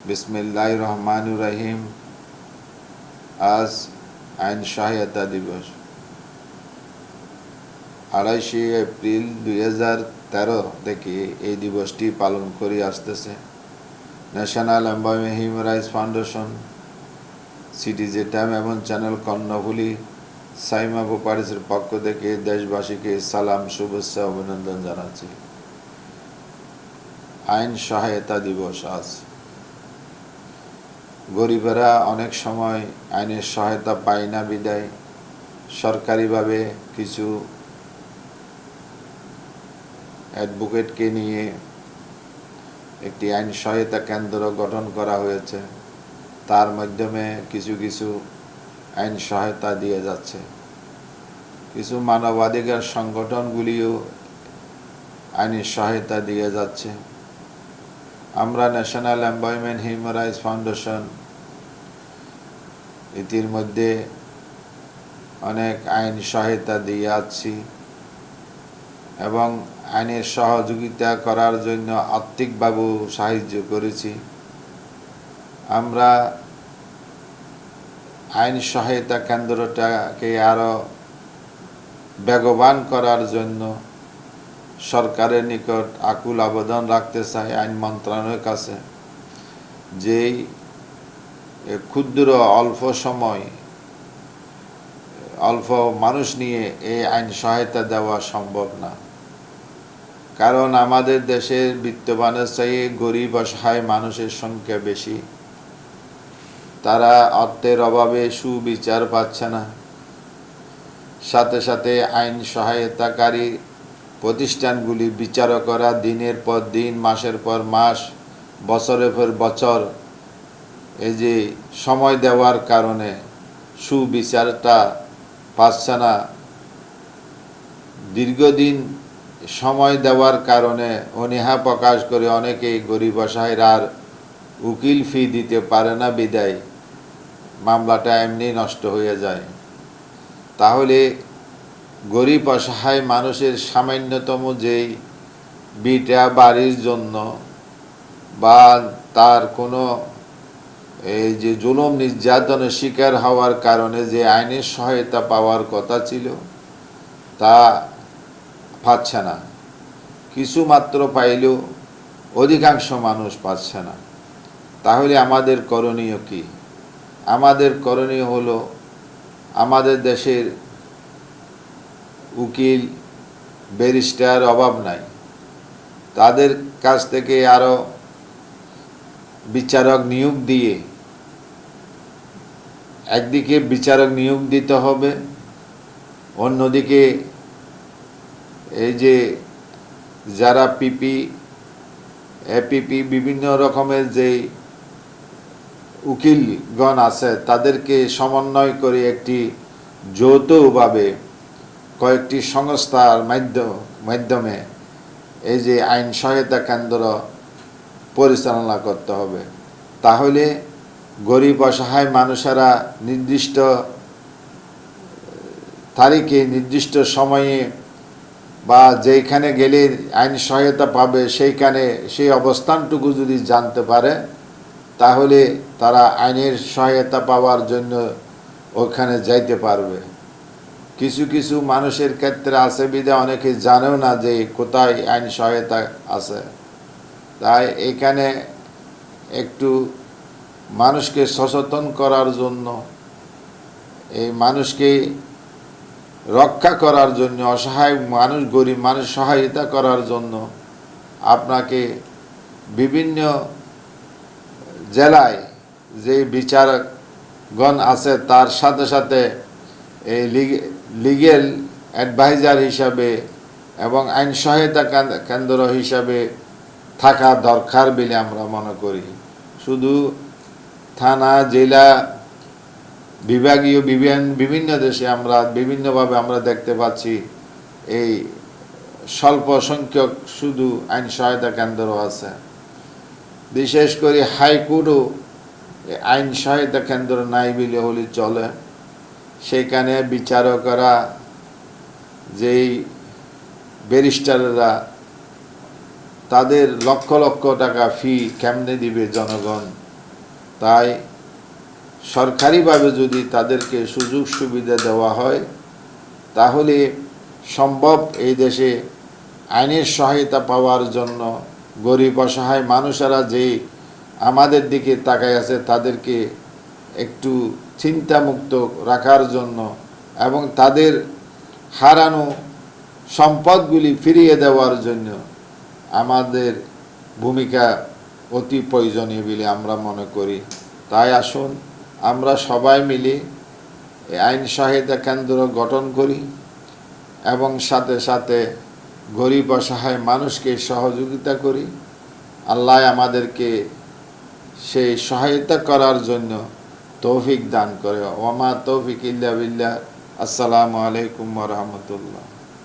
বিসমিল্লাহ রহমানুর রহিম আজ আইন সহায়তা দিবস। আড়াইশে এপ্রিল দুই হাজার তেরো থেকে এই দিবসটি পালন করে আসতেছে। National employment human rights foundation city জেটাম এবং চ্যানেল কর্ণফুলি, সাইমা প্রপারিসের পক্ষ থেকে দেশবাসীকে সালাম, শুভেচ্ছা, অভিনন্দন জানাচ্ছি। আইন সহায়তা দিবস আজ। গরিবেরা অনেক সময় আইনের সহায়তা পায় না বিদায়। সরকারিভাবে কিছু অ্যাডভোকেটকে নিয়ে একটি আইন সহায়তা কেন্দ্র গঠন করা হয়েছে। তার মাধ্যমে কিছু কিছু আইন সহায়তা দিয়ে যাচ্ছে। কিছু মানবাধিকার সংগঠনগুলিও আইনের সহায়তা দিয়ে যাচ্ছে। আমরা national employment human rights foundation ইতিমধ্যে অনেক আইন সহায়তা দিয়ে আছি এবং আইনের সহযোগিতা করার জন্য আর্থিকভাবেও সাহায্য করেছি। আমরা আইন সহায়তা কেন্দ্রটাকে আরও বেগবান করার জন্য সরকারের নিকট আকুল আবেদন রাখতে চাই আইন মন্ত্রণালয়ের কাছে, যেই ক্ষুদ্র অল্প সময়, অল্প মানুষ নিয়ে এই আইন সহায়তা দেওয়া সম্ভব না। কারণ আমাদের দেশের বিত্তবানের চাইয়ে গরিব, অসহায় মানুষের সংখ্যা বেশি। তারা অর্থের অভাবে সুবিচার পাচ্ছে না। সাথে সাথে আইন সহায়তাকারী প্রতিষ্ঠানগুলি বিচারকরা দিনের পর দিন, মাসের পর মাস, বছরের পর বছর এই যে সময় দেওয়ার কারণে সুবিচারটা পাচ্ছে না, দীর্ঘদিন সময় দেওয়ার কারণে অনীহা প্রকাশ করে অনেকেই গরিব অসহায়ের আর উকিল ফি দিতে পারে না বিদায়। মামলাটা এমনি নষ্ট হয়ে যায়। তাহলে গরিব অসহায় মানুষের সামান্যতম যেই বিটা বাড়ির জন্য বা তার কোনো এই যে জুলুম নির্যাতনের শিকার হওয়ার কারণে যে আইনের সহায়তা পাওয়ার কথা ছিল, তা পাচ্ছে না। কিছু মাত্র পাইলেও অধিকাংশ মানুষ পাচ্ছে না। তাহলে আমাদের করণীয় কি? আমাদের করণীয় হলো আমাদের দেশের উকিল, ব্যারিস্টার অভাব নাই। তাদের কাছ থেকে আরও বিচারক নিয়োগ দিয়ে, একদিকে বিচারক নিয়োগ দিতে হবে, অন্যদিকে এই যে যারা পিপি এপিপি বিভিন্ন রকমের যে উকিলগণ আছে, তাদেরকে সমন্বয় করে একটি যৌথভাবে কয়েকটি সংস্থার মাধ্যম, মাধ্যমে এই যে আইন সহায়তা কেন্দ্র পরিচালনা করতে হবে। তাহলে গরিব অসহায় মানুষেরা নির্দিষ্ট তারিখে, নির্দিষ্ট সময়ে বা যেইখানে গেলে আইন সহায়তা পাবে, সেইখানে সেই অবস্থানটুকু যদি জানতে পারে, তাহলে তারা আইনের সহায়তা পাওয়ার জন্য ওখানে যাইতে পারবে। কিছু কিছু মানুষের ক্ষেত্রে আছে বিধে অনেকে জানেও না যে কোথায় আইন সহায়তা আছে। তাই এখানে একটু মানুষকে সচেতন করার জন্য, এই মানুষকে রক্ষা করার জন্য, অসহায় মানুষ, গরিব মানুষ সহায়তা করার জন্য আপনাকে বিভিন্ন জেলায় যে বিচারকগণ আছে, তার সাথে সাথে এই লিগেল অ্যাডভাইজার হিসাবে এবং আইন সহায়তা কেন্দ্র হিসাবে থাকা দরকার বলে আমরা মনে করি। শুধু থানা, জেলা, বিভাগীয়, বিভিন্ন দেশে আমরা বিভিন্নভাবে আমরা দেখতে পাচ্ছি এই স্বল্প সংখ্যক শুধু আইন সহায়তা কেন্দ্র আছে। বিশেষ করে হাইকোর্টও আইন সহায়তা কেন্দ্র নাই বলে হলে চলে। সেইখানে বিচারকরা যেই ব্যারিস্টাররা তাদের লক্ষ লক্ষ টাকা ফি কেমনে দিবে জনগণ? তাই সরকারিভাবে যদি তাদেরকে সুযোগ সুবিধা দেওয়া হয়, তাহলে সম্ভব এই দেশে আইনের সহায়তা পাওয়ার জন্য গরিব অসহায় মানুষেরা যে আমাদের দিকে তাকায় আছে, তাদেরকে একটু চিন্তামুক্ত রাখার জন্য এবং তাদের হারানো সম্পদগুলি ফিরিয়ে দেওয়ার জন্য আমাদের ভূমিকা অতি প্রয়োজনীয় বলে আমরা মনে করি। তাই আসুন, আমরা সবাই মিলে আইন সহায়তা কেন্দ্র গঠন করি এবং সাথে সাথে গরিব অসহায় মানুষকে সহযোগিতা করি। আল্লাহ আমাদেরকে সেই সহায়তা করার জন্য তৌফিক দান করে। ওমা তৌফিক ইল্লা বিল্লাহ। আসসালামু আলাইকুম রহমতুল্লাহ।